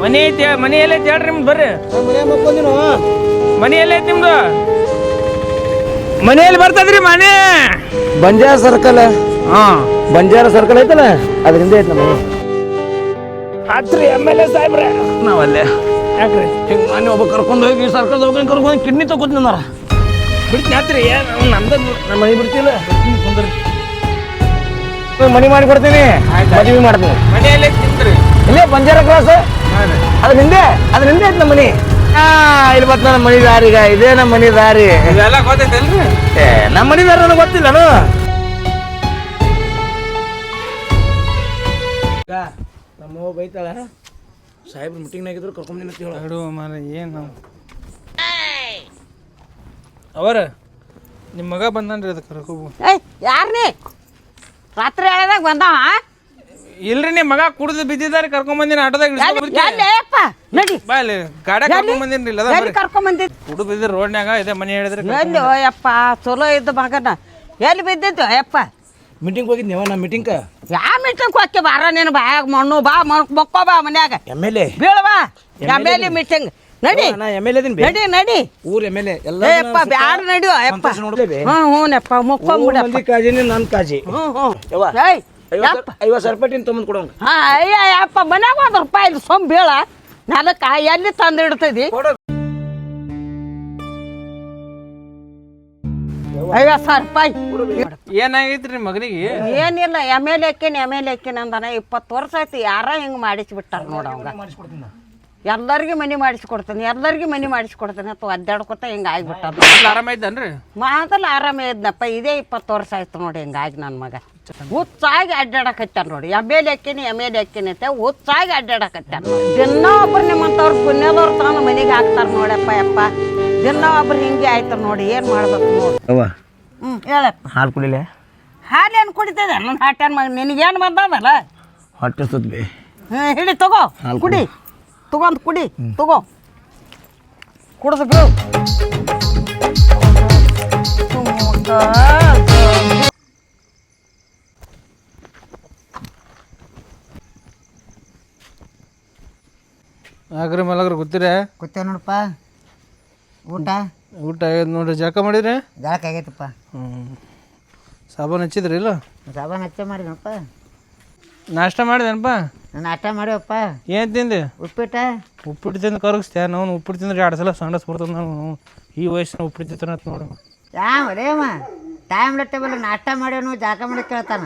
ಮನಿ ಐತಿ ಮನಿ ಎಲ್ಲೈತಿ ಹೇಳ್ರಿ ನಿಮ್ದು ಬರ್ರಿ. ಮನೆ ಎಲ್ಲ ಐತಿ ನಿಮ್ದು? ಮನೆಯಲ್ಲಿ ಬರ್ತದ್ರಿ ಮನೆ? ಬಂಜಾರ ಸರ್ಕಲ್ ಹಾ. ಬಂಜಾರ ಸರ್ಕಲ್ ಐತಲ್ಲ? ಅದ್ರ ಹಿಂದೆ ಐತಿ ನಮ್ಮ ಆತ್ರಿ ಎಂ ಎಲ್ ಎ ಸಾಹೇಬ್ರೆ. ನಾವಲ್ಲೇ. ಯಾಕ್ರಿ? ಹಿಂಗೆ ಮನೆ ಒಬ್ಬ ಕರ್ಕೊಂಡು ಹೋಗಿ ಸರ್ಕಲ್ ಹೋಗಿ ಕರ್ಕೊಂಡು ಕಿಡ್ನಿ ತಗೋತೀನಿ ನಾರ ಬಿಡ್ತಿ ಆತ್ರಿ ನಮ್ದು ನಮ್ಮ ಮನೆ ಬಿಡ್ತಿಲ್ಲ. ಕುಂದ್ರಿ ಮನಿ ಮಾಡಿ ಕೊಡ್ತೀನಿ. ಮದುವೆ ಮಾಡ್ತೀನಿ. ಮನೆಯಲ್ಲೇ ತಿಂತ್ರಿ ಇಲ್ಲೇ ಬಂಜಾರ ಕ್ರಾಸ್ ಅದ್ರ ನಿಂದೆ ಅದ್ರ ನಿಂದೆ ಐತ್ ನಮ್ಮ ಮನಿ ಆ ಇಲ್ಲಿ ಬತ್ ನಮ್ಮ ಮನಿ ದಾರಿಗ ಇದೇ ನಮ್ಮ ಮನಿ ದಾರಿ ಇದೆಲ್ಲ ಗೊತ್ತೈತಲ್ರಿ? ಏ ನಮ್ಮ ಮನಿ ದಾರಿ ನನಗೆ ಗೊತ್ತಿಲ್ಲನು ನಮ್ಮ ಬೈತಾಳ ಮೀಟಿಂಗ್ ಮೀಟಿಂಗ್ನಾಗಿದ್ರು ಕರ್ಕೊಂಬಂದಿನ ಅಂತ ಹೇಳು. ಮಾರ ಏನು ಅವರ ನಿಮ್ಮ ಮಗ ಬಂದನ್ರಿ ಅದಕ್ಕೆ ಕರ್ಕೋಬು ಏಯ್ ಯಾರ್ನಿ? ರಾತ್ರಿ ಹೇಳದಾಗ ಬಂದವ ಇಲ್ರಿ ನಿಮ್ಮ ಮಗ ಕುಡಿದು ಬಿದ್ದಿದ್ದಾರೆ ಕರ್ಕೊಂಬಂದಿನ ಆಟೋದಾಗ ಎಲ್ಲಪ್ಪ ನಡಿ. ಬಾ ಇಲ್ಲಿ ಗಾಡ್ಯಾಗ ಕರ್ಕೊಂಬಂದಿನ್ರಿ ಇಲ್ಲ ಎಲ್ಲಿ ಕರ್ಕೊಂಡ್ ಬಂದಿದ್ದು? ಕುಡಿದು ಬಿದ್ದಿರ ರೋಡ್ನ್ಯಾಗ ಇದೇ ಮನೆ ಹೇಳಿದ್ರೆ ಎಲ್ಲಿ ಯಪ್ಪ ಚಲೋ ಇದ್ದ ಮಗನ. ಎಲ್ಲಿ ಬಿದ್ದಿದ್ದು ಯಪ್ಪ ಮೀಟಿಂಗ್ ಹೋಗಿದ್ನೇವ ನಾ ಮೀಟಿಂಗ್ ಯಾವ ಮೀಟಿಂಗ್ ಹೋಗ್ತಿ? ಬಾರ ನೀನು ಬಾಯಾಗ ಮಣ್ಣು ಬಾ ಮಣ್ ಮಕ್ಕೋ ಬಾ ಮನ್ಯಾಗ. ಎಂ ಎಲ್ ಎ ಬೀಳವಾ ಎ ಮೀಟಿಂಗ್ ನಡಿ. ನಾ ಎಂ ಎಲ್ ಎದಿನ ನಡಿ ನಡಿ. ಊರ್ ಎಂ ಎಲ್ ಎ ಎಲ್ಲ ಏ ಯಪ್ಪ ಬ್ಯಾಡ ನಡಿಯೋ ಯಪ್ಪ ಸಂತೋಷ ನೋಡ್ಲೇಬೇ? ಹ್ಞೂ ಹ್ಞೂನಪ್ಪ ಮುಕ್ಕೊಂಬಿಡಪ್ಪ. ಕಾಜಿನಿ ನನ್ನ ಕಾಜಿ. ಹ್ಞೂ ಹ್ಞೂ ಯವ್ವ, ಏಯ್. ಐವತ್ತು ಯಪ್ಪ. ಐವತ್ತು ಸಾವಿರ ರೂಪಾಯಿ ತೊಗೊಂಡು ಕೊಡೋಂಗ. ಹಾ ಅಯ್ಯ ಅಪ್ಪ ಮನ್ಯಾಗ ಒಂದು ರೂಪಾಯಿ ಇಲ್ಲ ಸೊಂಬ್ ಬೀಳ. ನೆಲಕ್ಕ ಎಲ್ಲಿ ತಂದು ಇಡ್ತದಿ? ಐವತ್ತು ಸಾವಿರ ರೂಪಾಯಿ. ಏನಾಗೈತ್ರಿ ಮಗನಿಗೆ? ಏನಿಲ್ಲ ಎಂ ಎಲ್ ಎಕ್ಕಿನ ಎಂ ಎಲ್ ಎಕ್ಕಿನ ಅಂದಾನ. ಇಪ್ಪತ್ತು ವರ್ಷ ಆಯ್ತು ಯಾರ ಹಿಂಗೆ ಮಾಡಿಸ್ಬಿಟ್ಟಾರ ನೋಡ ಅವಂಗ. ಎಲ್ಲರಿಗೂ ಮನೆ ಮಾಡಿಸ್ಕೊಡ್ತೇನೆ ಎಲ್ಲರಿಗೂ ಮನೆ ಮಾಡಿಸ್ಕೊಡ್ತೇನೆ ಅಥವಾ ಅಡ್ಡಾಡ್ಕೊತ ಹಿಂಗೆ ಆಗ್ಬಿಟ್ಟದ ಮೊದ್ಲು ಆರಾಮ ಇದ್ದನ್ರಿ? ಮೊದಲು ಆರಾಮ ಇದ್ನಪ್ಪ ಇದೇ ಇಪ್ಪತ್ತು ವರ್ಷ ಆಯ್ತು ನೋಡಿ ಹಿಂಗಾಗಿ ನನ್ನ ಮಗ. ಹುಚ್ಚಾಗಿ ಅಡ್ಡಾಡಕತ್ತಾನ ನೋಡಿ ಎಂ ಎಲ್ ಎಕ್ಕಿನಿ ಎಂ ಎಲ್ ಎಕ್ಕಿನಿ ಅಂತ ಹುಚ್ಚಾಗಿ ಅಡ್ಡಾಡಕತ್ತಾನ ದಿನ ಒಬ್ರು ನಿಮ್ಮಂಥವ್ರು ಪುಣ್ಯದವ್ರು ತಾನು ಮನೆಗೆ ಹಾಕ್ತಾರೆ ನೋಡಪ್ಪ ಯಪ್ಪ. ದಿನ ಒಬ್ರು ಹಿಂಗೆ ಆಯ್ತು ನೋಡಿ ಏನು ಮಾಡ್ಬೇಕು ನೋಡಿ. ಅವ್ವ ಹ್ಞೂ ಹೇಳಪ್ಪ. ಹಾಲು ಕುಡಿಲೆ? ಹಾಲೇನು ಕುಡಿತದೆ? ನನ್ನ ಹಾಟ್ಯಾನ ಮಗ ನಿನಗೇನು ಬಂದದಲ್ಲ? ಹೊಟ್ಟೆ ಸುತ್ತ. ಬೇ ಹ್ಞೂ ಹಿಡಿ ತಗೋ. ಹಾಲು ಕುಡಿ. ತಗೊಂಡ್ ಕುಡಿ ತಗೋ. ಕುಡ್ದು ಬೀಳು. ಆಗ್ರಿ ಮಲಗ್ರಿ ಗೊತ್ತಿರ ಕೂತೇವ್ ನೋಡಪ್ಪ. ಊಟ? ಊಟ ಆಗ್ಯದ ನೋಡ್ರಿ. ಜಳಕ ಮಾಡಿದ್ರೆ? ಜಳಕ ಆಗೈತಪ್ಪ. ಹ್ಞೂ ಸಾಬೂನು ಹಚ್ಚಿದ್ರಿ ಇಲ್ಲ? ಸಾಬಾನ್ ಹಚ್ಚ ಮಾಡಿದನಪ್ಪ. ನಾಷ್ಟ ಮಾಡಿದೇನಪ್ಪ? ನಾನು ಆಟ ಮಾಡ್ಯವಪ್ಪ ಏನು ತಿಂದೆ? ಉಪ್ಪಿಟ್ಟ. ಉಪ್ಪಿಟ್ಟು ತಿಂದು ಕರಗಿಸ್ತೆ ನಾವು ಉಪ್ಪಿಟ್ಟು ತಿಂದ್ರೆ ಎರಡು ಸಲ ಸಂಡಸ್ ಬರ್ತದೆ ನಾವು ಈ ವಯಸ್ಸಿನ ಉಪ್ಪಿಟ್ಟು ತಿಂತಾನ ಅಂತ ನೋಡು. ಯಾವ ರೇಮ ಟೈಮ್ ಟೇಬಲ್ ನಾಷ್ಟ ಮಾಡ್ಯವನು ಜಾಕ ಮಾಡಿ ಕೇಳ್ತಾನ.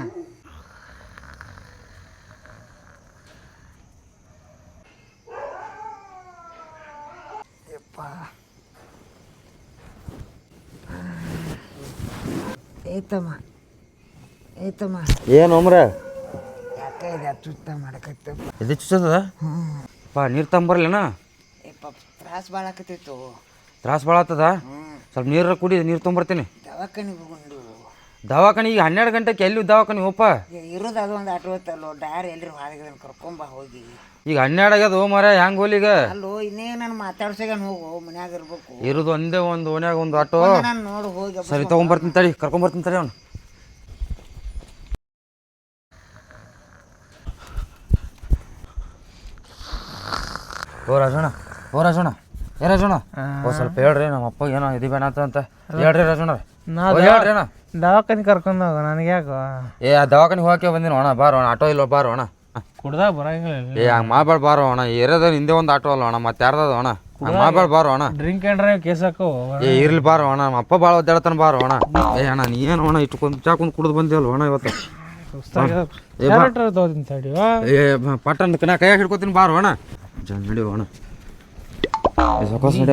ಏತಮ್ಮ. ಏತಮ್ಮ. ಏನು ಒಮ್ರ ಇದು ಅಚ್ಚುತ್ತ ಮಾಡಕತ್ತಪ್ಪ ಎದೆ ಚುಚ್ಚದ ಪಾ ನೀರು ತಂಬರ್ಲೇನ ಯಪ್ಪ ತ್ರಾಸ ಭಾಳ ಆಕತಿತ್ತು. ತ್ರಾಸ ಭಾಳ ಆಗ್ತದ ಸ್ವಲ್ಪ ನೀರ ಕುಡಿ ನೀರು ತೊಗೊಂಬರ್ತೀನಿ ದವಾಖಾನಿಗೆ ಹೋಗೊಂಡು. ದವಾಖಾನೆ ಈಗ ಹನ್ನೆರಡು ಗಂಟೆಗೆ ಎಲ್ಲಿ ದವಾಖಾನೆ ಹೋಪ ಇರೋದು ಅದು ಒಂದು ಆಟೋ ಐತಲ್ಲೋ ಡ್ಯಾರ್ ಎಲ್ಲರೂ ಹೊರಗೆ ಕರ್ಕೊಂಬ ಹೋಗಿ. ಈಗ ಹನ್ನೆರಡು ಆಗ್ಯದ ಹೋ ಮರ ಹೆಂಗ್ ಹೋಲಿ ಈಗ? ಅಲ್ಲೋ ಇನ್ನೇ ನಾನು ಮಾತಾಡ್ಸಾಗ ಹೋಗು ಮನ್ಯಾಗ ಇರ್ಬೇಕು. ಇರೋದು ಒಂದೇ ಒಂದು ಓನ್ಯಾಗ ಒಂದು ಆಟೋ. ನಾನು ನೋಡು ಹೋಗಿ ಸರಿ ತೊಗೊಂಬರ್ತೀನಿ ತಡಿ ಕರ್ಕೊಂಬರ್ತೀನಿ ತಡಿ ಅವ್ನು. ಓ ರಾಜಣ್ಣ ಓ ರಾಜಣ್ಣ ಏ ರಾಜಣ್ಣ. ಓ ಸ್ವಲ್ಪ ಹೇಳ್ರಿ ನಮ್ಮ ಅಪ್ಪ ಏನೋ ಇದು ಬೇಡ ಅಂತ ಹೇಳ್ರಿ ರಾಜಣ್ಣ ನಾ ಹೇಳ್ರಿ ಅಣ್ಣ. ದವಾಖಾನೆ ಕರ್ಕೊಂಡು ಹೋಗ ನನಗೆ ಯಾಕೋ? ಏ ಆ ದವಾಖಾನೆ ಹೋಗಕ್ಕೆ ಬಂದಿನ ಅಣ್ಣ ಬಾರೋ ಅಣ್ಣ ಆಟೋ ಇಲ್ಲ ಬಾರೋ ಅಣ್ಣ. ಕುಡ್ದ ಬರಂಗಿಲ್ಲ ಏ ಹಂಗೆ ಮಾಡ್ಬೇಡ ಬಾರೋ ಅಣ್ಣ ಏರದ ಹಿಂದೆ ಒಂದು ಆಟೋ ಅಲ್ಲ ಅಣ್ಣ ಮತ್ತೆ ಯಾರ್ದದ ಅಣ್ಣ. ಹಂಗೆ ಮಾಡ್ಬೇಡ ಬಾರೋ ಅಣ್ಣ. ಡ್ರಿಂಕ್ ಆ್ಯಂಡ್ ಡ್ರೈವ್ ಕೇಸ್ ಹಾಕೋ ಏ ಇರ್ಲಿ ಬಾರೋ ಅಣ್ಣ ನಮ್ಮ ಅಪ್ಪ ಭಾಳ ಒದ್ದಾಡ್ತಾನೆ ಬಾರೋ ಅಣ್ಣ. ಏ ಅಣ್ಣ ನೀ ಏನು ಅಣ್ಣ ಇಟ್ಟು ಚಾಕೊಂಡು ಚಾ ಕುಂದು ಕುಡ್ದು ಬಂದಿವಲ್ಲ ಅಣ್ಣ ಇವತ್ತು? ಏ ನಾ ಕೈಯಾಗ ಹಿಡ್ಕೊತೀನಿ ಬಾರೋ ಅಣ್ಣ. ಜನ ನಡಿಯೋ ಅಣ್ಣ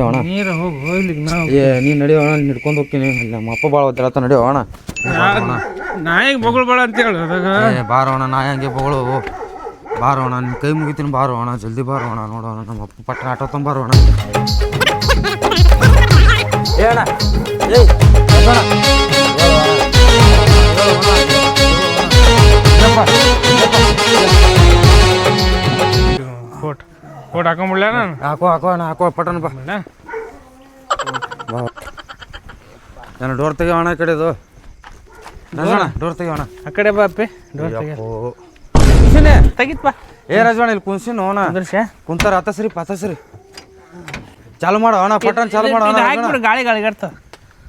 ಅಣ್ಣ ನೀರು ಹೋಗಿ ಹೋಗ್ಲಿಕ್ಕೆ ನಾವು ಏ ನೀನು ನಡಿಯೋ ಅಣ್ಣ ಹಿಡ್ಕೊಂಡು ಹೋಗ್ತೀನಿ. ನಮ್ಮ ಅಪ್ಪ ಭಾಳ ಒದ್ದಾಡ್ತಾನ ನಡಿಯೋ ಅಣ್ಣ ನಾಯಿಗೆ ಬಾಳ ಅಂತ ಹೇಳಿ ಅದಾಗ. ಏ ಬಾರೋ ಅಣ್ಣ ನಾ ಹಂಗೆ ಬಗಳು. ಬಾರೋಣ ನಿನ್ನ ಕೈ ಮುಗಿತೀನಿ ಬಾರೋಣ ಜಲ್ದಿ ಬಾರೋಣ ನೋಡೋಣ ನಮ್ಮ ಅಪ್ಪ ಪಟ್ಟ ಆಟೋ ತೊಂಬಾರೋ ಅಣ್ಣ. ಏ ಅಣ್ಣ ಏಯ್ ಕೋಟ್. ಕೋಟ್ ಹಾಕೊಂಬಿಡ್ಲ ನಾನು? ಹಾಕೋ ಹಾಕೋ ಅಣ್ಣ ಹಾಕೋ ಪಟ್ಟಣ ಬಾ. ನಾನು ಡೋರ್ ತೆಗಿಯೋ ಅಣ್ಣ ಈ ಕಡೆದು ರಾಜಣ್ಣ ಡೋರ್ ತೆಗಿಯೋ ಅಣ್ಣ ಆ ಕಡೆ ಬಾ ಅಪ್ಪಿ. ಡೋರ್ ತೆಗಿ ಯಪ್ಪೋ. ತೆಗಿತ್ ಬಾ. ಏ ರಾಜಣ್ಣ ಇಲ್ಲಿ ಕುಂಸಿ ನೋಣ ಕುಂತಾರ ಹತ್ತಸ್ರಿ ಪತ್ತಸ್ರಿ ಚಾಲು ಮಾಡೋ ಅಣ್ಣ ಪಟ್ಟಣ ಚಾಲು ಮಾಡೋ ಗಾಳಿ ಗಾಳಿ ಗಡ್ತ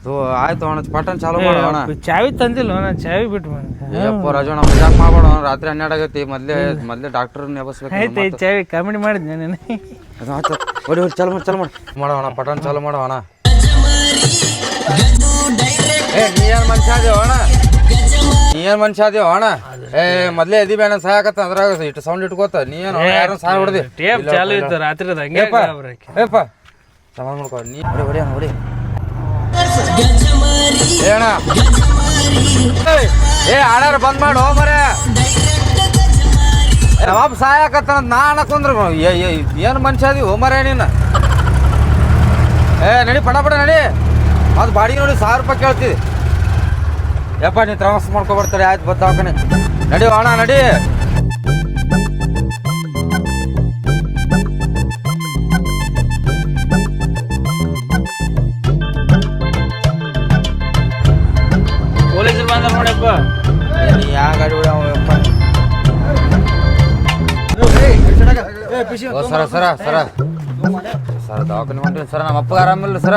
ತೋ ಆಯ್ತು ಅಣ್ಣ ಪಟನ್ ಚಾಲು ಮಾಡು ಅಣ್ಣ ಚಾವಿ ತಂದಿಲ್ಲ ನಾನು ಚಾವಿ ಬಿಟ್ಟು ಬಂದೆ ಯಪ್ಪ ರಾಜಣ್ಣ ಮಜಾಕ್ ಮಾಡ್ಬೇಡ ಅಣ್ಣ ರಾತ್ರಿ ಹನ್ನೆರಡು ಆಗೈತಿ ಮೊದ್ಲೇ ಮೊದ್ಲೇ ಡಾಕ್ಟರ್ ನೆಬಸ್ಬೇಕು ಆಯ್ತು ಈ ಚಾವಿ ಕಾಮಿಡಿ ಮಾಡಿದ್ನೆ ನಾನು. ಆಯ್ತು ಹೊಡಿ ಹೊಡಿ ಚಾಲು ಮಾಡಿ ಚಾಲು ಮಾಡಿ. ಮಾಡೋ ಅಣ್ಣ ಪಟ್ಟಣ ಚಾಲು ಮಾಡೋ ಅಣ್ಣ. ಏ ನೀ ಏನು ಮನುಷ್ಯ ಅದೇವ ಅಣ್ಣ? ನೀ ಏನು ಮನುಷ್ಯ ಅದೇವ ಅಣ್ಣ? ಏ ಮೊದ್ಲೇ ಎದಿ ಬೇಡ ಸಾಯಕತ್ತ ಅದ್ರಾಗ ಇಟ್ಟು ಸೌಂಡ್ ಇಟ್ಕೋತ ನೀ ಏನು ಯಾರು ಸಾಯ ಹೊಡೆದಿ? ಟೇಪ್ ಚಾಲು ಇತ್ತು ರಾತ್ರಿ ಗಾಬ್ರಿ. ಏಪ್ಪ ಸಮಾನ ಮಾಡ್ಕೊ ನೀ ಹೊಡಿ ಹೊಡಿ ಹೊಡಿ. ಏ ಅಣ್ಣ ಏಯ್, ಏ ಆಡಾರ ಬಂದ್ ಮಾಡು ಮರೆ ನವಾಬ್ ಸಾಯಕತ್ತ ನಾ ಅನ್ನಕೊಂದ್ರ ಏನು ಮನುಷ್ಯ ಅದಿ ಮರೆ ನೀನು. ಏ ನಡಿ ಪಡ ಪಡ ನಡಿ. ಅದು ಬಾಡಿಗೆ ನೋಡಿ ಸಾವಿರ ರೂಪಾಯಿ ಕೇಳ್ತಿದ್ದಿ ಯಪ್ಪ ನೀ ತ್ರಾಸ ಮಾಡ್ಕೊಬರ್ತಾರೆ ಆಯ್ತು ಬದ್ದಾವಕನೆ ನಡಿ ಅಣ್ಣ ನಡಿ. ಓ ಸರ ಸರ ಸರ. ಸರ ದವಾಖಾನೆ ಹೊಂಟೀನಿ ಸರ ನಮ್ಮ ಅಪ್ಪಗೆ ಆರಾಮಿಲ್ಲ ಸರ.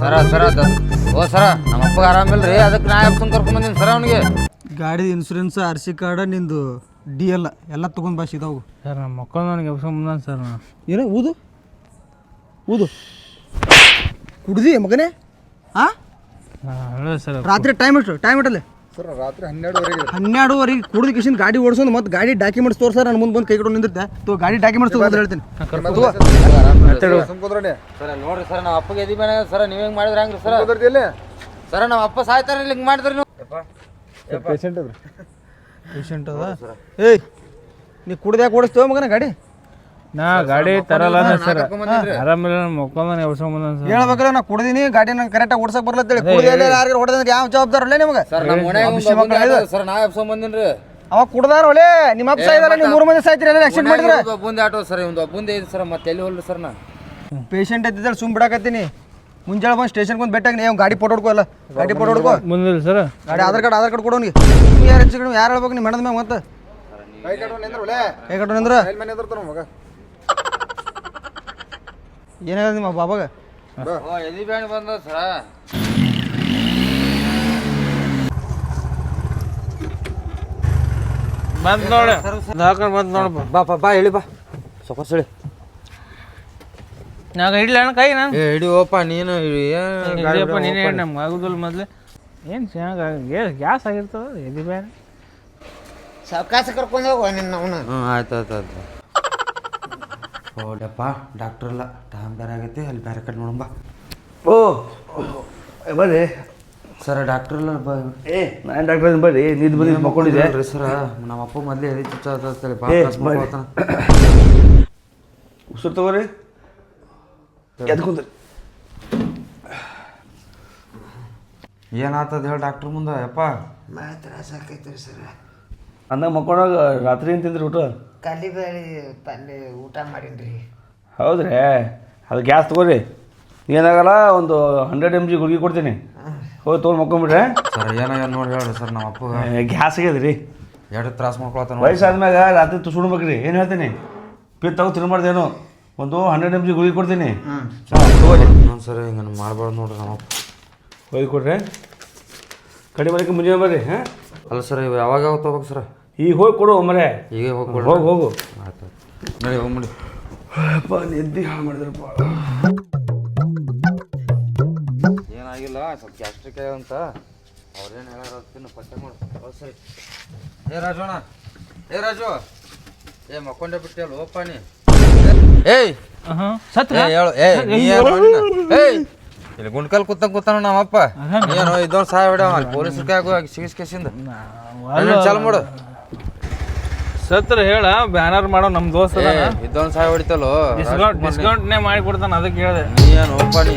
ಸರ ಸರ ದ- ಓ ಸರ ನಮ್ಮ ಅಪ್ಪಗೆ ಆರಾಮಿಲ್ಲ ರೀ ಅದಕ್ಕೆ ನಾ ಎಪ್ಸನ್ ಕರ್ಕೊಂಡ್ ಬಂದೀನಿ ಸರ ಅವನಿಗೆ? ಗಾಡಿ ಇನ್ಸೂರೆನ್ಸ್ ಆರ್ ಸಿ ಕಾರ್ಡ್ ನಿಂದು ಡಿ ಎಲ್ ಎಲ್ಲ ತೊಗೊಂಡು ಬಾ ಇದಾವು ಸರ್ ನಮ್ಮ ಮಕ್ಕಳು ನನಗೆ ಬಂದಾನ ಸರ್ ನಾನು. ಏನು ಊದು? ಊದು? ಕುಡ್ದಿ ಮಗನೇ? ಹಾ ಹೇಳ ಸರ್ ರಾತ್ರಿ ಟೈಮ್ ಎಷ್ಟು? ಟೈಮ್ ಇಟ್ಟಲ್ಲಿ ಸರ್ ರಾತ್ರಿ ಹನ್ನೆರಡುವರೆಗೆ. ಹನ್ನೆರಡುವರೆಗೆ ಕುಡಿದ ಕಿಶನ್ ಗಾಡಿ ಓಡಿಸೋದು ಮತ್ತೆ ಗಾಡಿ ಡಾಕ್ಯುಮೆಂಟ್ಸ್ ತೋರ್ಸಾರ ನಾನು ಮುಂದೆ ಬಂದು ಕೈ ಕೊಟ್ಟು ನಿಂದಿರ್ತೆ. ತೋ ಗಾಡಿ ಡಾಕ್ಯುಮೆಂಟ್ಸ್ ತಗೊಂಡು ಹೇಳ್ತೀನಿ. ಸರ ನೋಡ್ರಿ ಸರ್ ನಾವು ಅಪ್ಪಗೆ ಎದಿ ಸರ್ ಸರ ನೀವು ಹೆಂಗೆ ಮಾಡಿದ್ರೆ ಹಂಗ್ರಿ ಸರ್? ಸರ ನಮ್ಮ ಅಪ್ಪ ಸಾಯ್ತಾರ ಹಿಂಗೆ ಮಾಡಿದ್ರಿ ನೀವು. ಪೇಷಂಟ್ ಅದ? ಏಯ್ ನೀ ಕುಡ್ದ್ಯಾಕೆ ಓಡಿಸ್ತೇವ ಮಗನ ಗಾಡಿ? ನಾ ಗಾಡಿ ತರಲ್ಲ ಸರ್. ಆರಾಮಿಲ್ಲ ನನ್ನ ಮಕ್ಕಳು ಎಬ್ಸ್ಕೊಂಡ್ ಬಂದ ಸರ್. ಹೇಳ್ಬೇಕಲ್ಲ ನಾ ಕುಡ್ದೀನಿ ಗಾಡಿ ನಂಗೆ ಕರೆಕ್ಟಾಗಿ ಓಡ್ಸಕ್ ಬರಲತ್ತೇಳಿ ಹೇಳಿ. ಯಾರು ಹೊಡೆದ್ರೆ ಯಾವ ಜವಾಬ್ದಾರ ಅಲ್ಲೇ ನಿಮಗೆ? ಸರ್ ನಮ್ಮ ಮನ್ಯಾಗ ಸರ್ ನಾ ಎಪ್ಸೊಂಡ್ ಬಂದಿನ್ರಿ. ಅವ ಕುಡ್ದಾರ ಒಲೆ ನಿಮ್ಮ ಅಪ್ಪ ಸಾಯ್ದಾರ ನೀವು ಮೂರು ಮಂದಿ ಸಾಯ್ತೀರಿ ಎಲ್ಲ ಆಕ್ಸಿಡೆಂಟ್ ಮಾಡಿದ್ರೆ? ಒಂದು ಆಟೋ ಸರ್ ಒಂದು ಒಬ್ಬಂದೇ ಇದೆ ಸರ್ ಮತ್ತೆ ಎಲ್ಲಿ ಹೋಲ್ರಿ ಸರ್ ನಾ? ಪೇಷಂಟ್ ಎದ್ದಿದ್ದಾಳೆ ಸುಮ್ ಬಿಡಾಕತ್ತೀನಿ. ಮುಂಜಾನೆ ಬಂದು ಸ್ಟೇಷನ್ ಬಂದು ಬೆಟ್ಟಾಗ ನೀವು ಗಾಡಿ ಫೋಟೋ ಹೊಡ್ಕೋ ಅಲ್ಲ ಗಾಡಿ ಫೋಟೋ ಹೊಡ್ಕೋ. ಮುಂದಿಲ್ಲ ಸರ್. ಗಾಡಿ ಆಧಾರ್ ಕಾರ್ಡ್ ಆಧಾರ್ ಕಾರ್ಡ್ ಕೊಡೋನಿಗೆ ಯಾರು ಹೆಚ್ಚು ಯಾರು ಹೇಳ್ಬೇಕು ನೀವು ಮೇಡಮ್ ಮ್ಯಾಗ ಮತ್ತೆ? ಕೈ ಕಟ್ಟು ನಿಂದ್ರ ಏನು ಹೇಳಿದ ನಿಮ್ಮ ಬಾಬಾಗ? ಓ ಎದಿ ಬ್ಯಾಂಡ್ ಬಂದ ಸರ? ಬಂದ್ ನೋಡ. ದವಾಖಾನೆ ಬಂದ್ ನೋಡಪ್ಪ ಬಾ ಬಾ ಬಾ ಹೇಳಿ ಬಾ. ಸೊಕರ್ ಸಳಿ ನಾಗ ಇಡ್ಲ ಅಣ್ಣ ಕೈ ನಾನು ಏ ಹಿಡಿಯೋಪ್ಪ ನೀನು ಏನು ಗಾಡಿ ಹಿಡಿಯಪ್ಪ ನೀನೇ ಹೇಳಿ ನಮ್ಗೆ ಆಗುದಿಲ್ಲ ಮೊದ್ಲು. ಏನು ಚೆನ್ನಾಗಿ ಗ್ಯಾಸ್ ಆಗಿರ್ತದ ಎದಿ ಬೇರೆ ಸಾವಕಾಶ ಕರ್ಕೊಂಡು ಹೋಗುವ ನಿನ್ನ ಅವನು ಹ್ಞೂ ಆಯ್ತು ಆಯ್ತು ಆಯ್ತು. ಓಡಪ್ಪ ಡಾಕ್ಟರ್ ಅಲ್ಲ. ಟೈಮ್ ಬೇರೆ ಆಗೈತಿ ಅಲ್ಲಿ ಬೇರೆ ಕಡೆ ನೋಡಂಬ ಓ ಬರ್ರಿ. ಸರ ಡಾಕ್ಟ್ರಲ್ಲ ಬ. ಏ ನಾನು ಡಾಕ್ಟರ್ ಬರ್ರಿ. ನಿದ್ದು ಬಂದು ಮಕ್ಕೊಂಡಿದ್ದೆ. ರೀ ಸರ. ನಮ್ಮ ಅಪ್ಪ ಮೊದಲೇ ಎದೆ ಚುಚ್ಚ. ಉಸಿರು ತಗೋರಿ. ಎದ್ಕೊಂಡ್ರಿ ಏನಾತದ ಹೇಳಿ ಡಾಕ್ಟ್ರ್ ಮುಂದೆ ಯಪ್ಪ? ಮಾತ್ರ ತ್ರಾಸ ರೀ ಸರ್. ಅಂದಾಗ ಮಕ್ಕೊಂಡಾಗ ರಾತ್ರಿ ಏನು ತಿಂದ್ರಿ ಊಟ? ಕಲ್ಲಿ ಬೇಳೆ ಪಲ್ಯ ಊಟ ಮಾಡಿದ್ರಿ ಹೌದ್ರಿ? ಅದು ಗ್ಯಾಸ್ ತಗೋರಿ. ಏನಾಗಲ್ಲ ಒಂದು ಹಂಡ್ರೆಡ್ ಎಂ ಜಿ ಗುಳಿಗೆ ಕೊಡ್ತೀನಿ. ಹೋಗಿ ತೊಗೊಂಡು ಮಕ್ಕೊಂಬಿಟ್ರೆ. ಸರ್ ಏನಾಗ್ಯದ ನೋಡಿ ಹೇಳ್ರಿ ಸರ್ ನಮ್ಮ ಅಪ್ಪ ಗ್ಯಾಸ್ ಆಗ್ಯದ ರೀ ಎರಡು ತ್ರಾಸ ಮಾಡ್ಕೊಳತ್ತ ವಯಸ್ಸಾದ್ಮ್ಯಾಗ ರಾತ್ರಿ ತುಸುಡ್ಬೇಕ್ರಿ. ಏನು ಹೇಳ್ತೀನಿ? ಪಿತ್ ತಗೋ ತಿನ್ಬಾರ್ದೇನು. ಒಂದು ಹಂಡ್ರೆಡ್ ಎಂ ಜಿ ಗುಳಿಗೆ ಕೊಡ್ತೀನಿ. ಹ್ಞೂ ಸರ್ ಹಿಂಗೆ ಮಾಡ್ಬಾರ್ದು ನೋಡ್ರಿ ನಮ್ಮ ಅಪ್ಪ. ಹೋಗಿ ಕೊಡ್ರಿ. ಕಡಿಮೆ ಮುಂಜಾನೆ ಬರ್ರಿ ಹಾಂ? ಅಲ್ಲ ಸರ್ ಇವು ಯಾವಾಗ ಯಾವಾಗ ತೊಗೋಬೇಕು ಸರ್? ಈಗ ಹೋಗಿ ಕೊಡು ಮರೆ. ಈಗ ಹೋಗಿ ಹೋಗಿ ಹೋಗು. ಆಯ್ತು ಮಾಡಿ. ಅಪ್ಪ ಎದ್ದಿ ಹಾಳು ಮಾಡಿದ್ರಪ್ಪ. ಏನಾಗಿಲ್ಲ ಸ್ವಲ್ಪ ಗ್ಯಾಸ್ಟ್ರಿಕ್ ಅಂತ. ಅವ್ರೇನು ಹೇಳಾರ ಪಟ್ಟೆ ಪತ್ತೆ ಮಾಡು. ಸರಿ. ಏ ರಾಜೋಣ ಏ ರಾಜು. ಏ ಮಕ್ಕೊಂಡೆ ಬಿಟ್ಟೆ ಅಲ್ಲ ಓಪ್ಪ ನೀ? ಏಯ್. ಹೇಳು. ಏ ನೀ ಮಣ್ಣಿನ? ಏಯ್. ಇಲ್ಲಿ ಗುಂಡ್ಕಲ್ ಕೂತ ಕೂತಾನ ನಮ್ಮಪ್ಪ ಏನು ಇದೊಂದು ಸಹಾಯ ಹೊಡ್ಯಾವ ಅಲ್ಲಿ ಪೊಲೀಸ್ ಸಿಗಿಸ್ಕೇಸಿಂದ ಸಿಗಿಸ್ ಕೇಸಿಂದ. ಚಾಲು ಮಾಡು. ಸತ್ರ ಹೇಳ ಬ್ಯಾನರ್ ಮಾಡೋ ನಮ್ಮ ದೋಸ್ತ ಇದೊಂದ್ ಹೊಡಿತಲೋ ಹೊಡಿತಲ್ಲೋ? ಡಿಸ್ಕೌಂಟ್ ಡಿಸ್ಕೌಂಟ್ನೇ ಮಾಡಿ ಕೊಡ್ತಾನ ಅದಕ್ಕೆ ಹೇಳಿದೆ. ನೀ ಏನು ಓಪ ನೀ